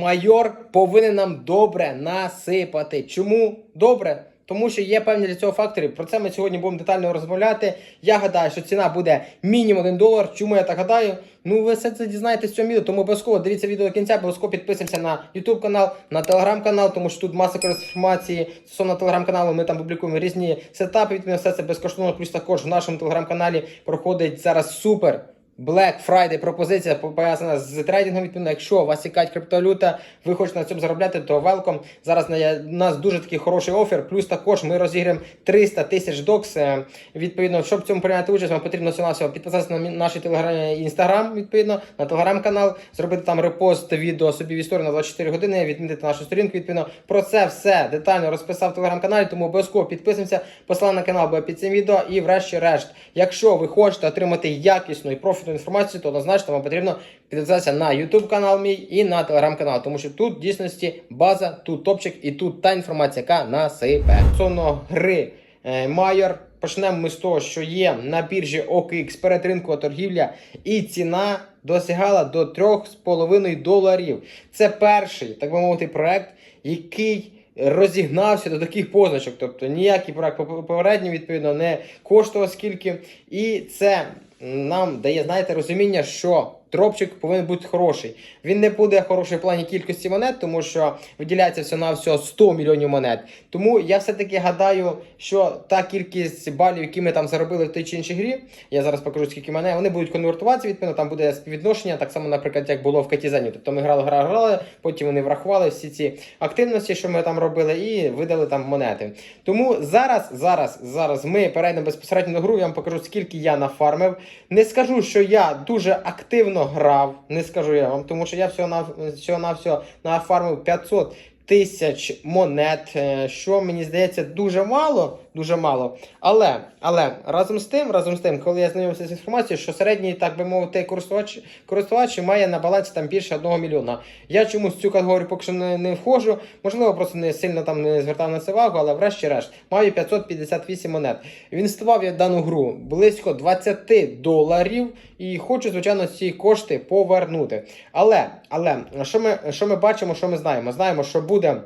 майор повинен нам добре насипати. Чому добре? Тому що є певні для цього фактори. Про це ми сьогодні будемо детально розмовляти. Я гадаю, що ціна буде мінімум 1 долар. Чому я так гадаю? Ну, ви все це дізнаєтесь в цьому відео, тому обов'язково дивіться відео до кінця, обов'язково підписуємося на YouTube канал, на Telegram канал, тому що тут маса інформації стосовно Telegram каналу. Ми там публікуємо різні сетапи. Відповідно, все це безкоштовно. Плюс також в нашому Telegram каналі проходить зараз супер. Black Friday пропозиція пов'язана з трейдингом. Відповідно, якщо вас цікавить криптовалюта, ви хочете на цьому заробляти, то welcome. Зараз у нас дуже такий хороший офер. Плюс також ми розіграємо 300 тисяч докс. Е, Відповідно, щоб цьому прийняти участь, вам потрібно всього підписатися на наш телеграм інстаграм, відповідно, на телеграм-канал, зробити там репост відео собі в історію на 24 години, відмітити нашу сторінку. Відповідно, про це все детально розписав в телеграм-каналі, тому обов'язково підписуємося. Посилання на канал буде під цим відео. І врешті-решт, якщо ви хочете отримати якісну і профітну інформацію, то однозначно вам потрібно підписатися на YouTube канал мій і на Telegram канал, тому що тут в дійсності база, тут топчик і тут та інформація, яка насипе. Стосовно гри е, Майор. Почнемо ми з того, що є на біржі OKX перед ринкова торгівля, і ціна досягала до 3,5 доларів. Це перший, так би мовити, проект, який розігнався до таких позначок. Тобто ніякий брак попередній, відповідно, не коштував скільки. І це нам дає, знаєте, розуміння, що дропчик повинен бути хороший. Він не буде хороший в плані кількості монет, тому що виділяється все на всього 100 мільйонів монет. Тому я все-таки гадаю, що та кількість балів, які ми там заробили в той чи іншій грі, я зараз покажу, скільки мене, вони будуть конвертуватися, відповідно, там буде співвідношення, так само, наприклад, як було в Катізені. Тобто ми грали, грали, грали, потім вони врахували всі ці активності, що ми там робили, і видали там монети. Тому зараз, зараз, зараз ми перейдемо безпосередньо на гру. Я вам покажу, скільки я нафармив. Не скажу, що я дуже активно грав, не скажу я вам, тому що я всього-навсього на всього нафармив 500 тисяч монет, е, що мені здається дуже мало, дуже мало. Але, але разом з тим, разом з тим, коли я знайомився з інформацією, що середній, так би мовити, користувач, користувач має на балансі там більше 1 мільйона. Я чомусь цю категорію поки що не, не входжу. Можливо, просто не сильно там не звертав на це увагу, але врешті-решт маю 558 монет. Інвестував я в дану гру близько 20 доларів і хочу, звичайно, ці кошти повернути. Але, але що ми, що ми бачимо, що ми знаємо? Знаємо, що буде.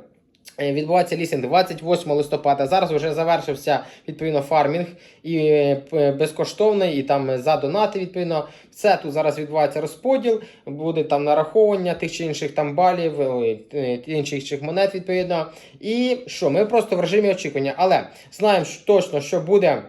Е, Відбувається лісінг 28 листопада. Зараз вже завершився відповідно фармінг і е, безкоштовний, і там за донати. Відповідно, все тут зараз відбувається розподіл, буде там нараховування тих чи інших там балів, е, інших чи монет. Відповідно, і що ми просто в режимі очікування. Але знаємо точно, що буде.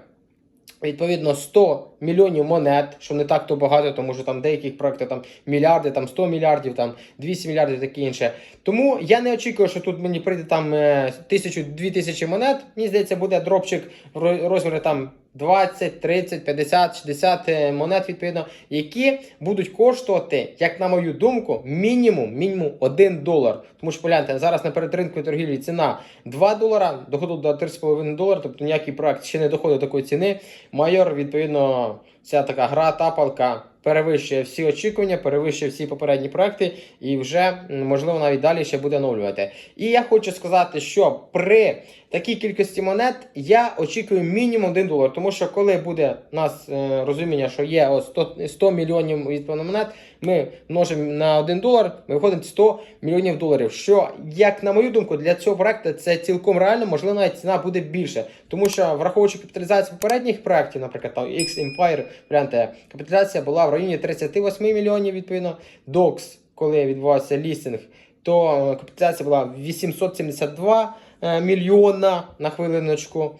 Відповідно, 100 мільйонів монет, що не так то багато, тому що там деяких проєктів там мільярди, там 100 мільярдів, там 200 мільярдів, таке інше. Тому я не очікую, що тут мені прийде там е, тисячу, дві тисячі монет. Мені здається, буде дропчик розмірі там 20, 30, 50, 60 е, монет, відповідно, які будуть коштувати, як на мою думку, мінімум, мінімум 1 долар. Тому що погляньте, зараз на передринковій торгівлі ціна 2 долара, доходу до 3,5 долара, тобто ніякий проект ще не доходить до такої ціни. Майор, відповідно, ця така гра, тапалка перевищує всі очікування, перевищує всі попередні проекти і вже, можливо, навіть далі ще буде оновлювати. І я хочу сказати, що при такій кількості монет я очікую мінімум 1 долар, тому що коли буде у нас е, розуміння, що є ось 100, 100 мільйонів відповідно монет, ми множимо на 1 долар, ми виходить 100 мільйонів доларів. Що, як на мою думку, для цього проекту це цілком реально, можливо, навіть ціна буде більше. Тому що, враховуючи капіталізацію попередніх проєктів, наприклад, там X Empire, гляньте, капіталізація була в районі 38 мільйонів, відповідно, DOX, коли відбувався лістинг, то е, капіталізація була 872 е, мільйона на хвилиночку.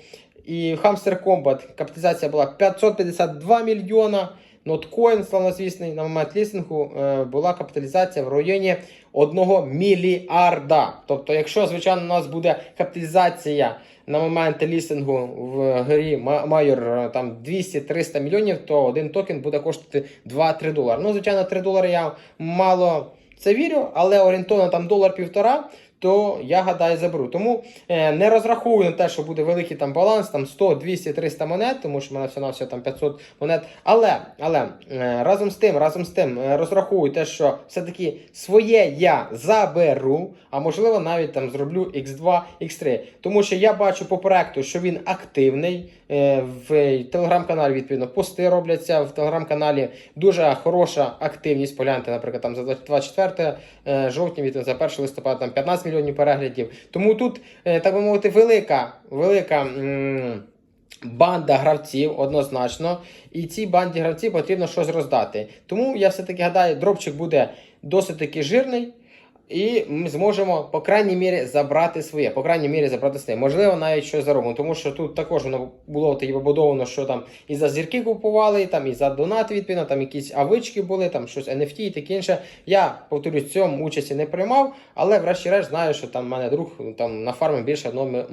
І Hamster Combat капіталізація була 552 мільйона. Notcoin, славнозвісний, на момент лістингу е, була капіталізація в районі 1 мільярда. Тобто, якщо, звичайно, у нас буде капіталізація на момент лістингу в грі Майор е, там 200-300 мільйонів, то один токен буде коштувати 2-3 долари. Ну, звичайно, 3 долари я мало це вірю, але орієнтовно там долар-півтора, то я гадаю заберу. Тому е, не розраховую на те, що буде великий там баланс, там 100, 200, 300 монет, тому що мене все на там 500 монет. Але, але е, разом з тим, разом з тим, е, розраховую те, що все-таки своє я заберу, а можливо навіть там зроблю X2, X3. Тому що я бачу по проекту, що він активний. Е, В телеграм-каналі відповідно пости робляться. В телеграм-каналі дуже хороша активність. Погляньте, наприклад, там за 24 е, жовтня, відповідно, за 1 листопада там 15 мільйонів переглядів. Тому тут, е, так би мовити, велика, велика. Банда гравців однозначно, і цій банді гравців потрібно щось роздати. Тому я все-таки гадаю, дропчик буде досить таки жирний, і ми зможемо, по крайній мірі, забрати своє. По крайній мірі, забрати своє. Можливо, навіть щось заробимо. Тому що тут також воно було тоді побудовано, що там і за зірки купували, і там і за донати, відповідно, там якісь авички були, там щось NFT і таке інше. Я повторюсь, цьому участі не приймав, але врешті-решт знаю, що там в мене друг там нафармив більше одного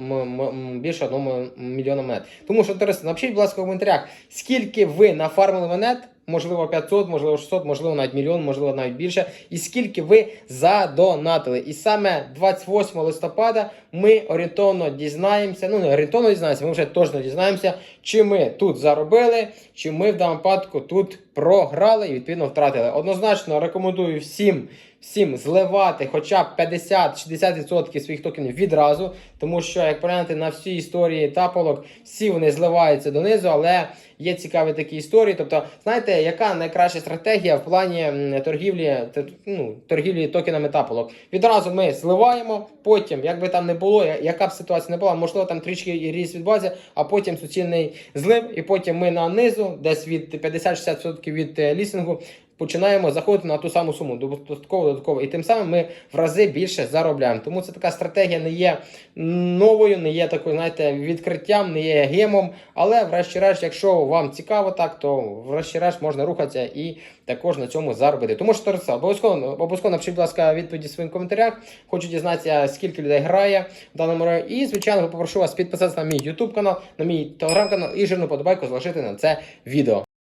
більше одного мільйона монет. Тому що товариство, напишіть, будь ласка, в коментарях, скільки ви нафармили монет. Можливо, 500, можливо, 600, можливо, навіть мільйон, можливо, навіть більше. І скільки ви задонатили. І саме 28 листопада ми орієнтовно дізнаємося. Ну, не орієнтовно дізнаємося, ми вже точно дізнаємося, чи ми тут заробили, чи ми в даному випадку тут програли і відповідно втратили. Однозначно рекомендую всім. Всім зливати хоча б 50-60% своїх токенів відразу, тому що, як поглянути на всі історії таполок, всі вони зливаються донизу, але є цікаві такі історії. Тобто, знаєте, яка найкраща стратегія в плані торгівлі, ну, торгівлі токенами таполок? Відразу ми зливаємо, потім, як би там не було, яка б ситуація не була, можливо, там трішки і ріс від бази, а потім суцільний злив, і потім ми на низу, десь від 50-60% від е, лісінгу. Починаємо заходити на ту саму суму, додатково, додатково, і тим самим ми в рази більше заробляємо. Тому це така стратегія не є новою, не є такою, знаєте, відкриттям, не є гемом. Але, врешті-решт, якщо вам цікаво так, то врешті-решт можна рухатися і також на цьому заробити. Тому що Торса, обов'язково обов'язково напишіть, будь ласка, відповіді в своїх коментарях. Хочу дізнатися, скільки людей грає в даному районі. І, звичайно, попрошу вас підписатися на мій YouTube канал, на мій телеграм канал і жирну подобайку залишити на це відео.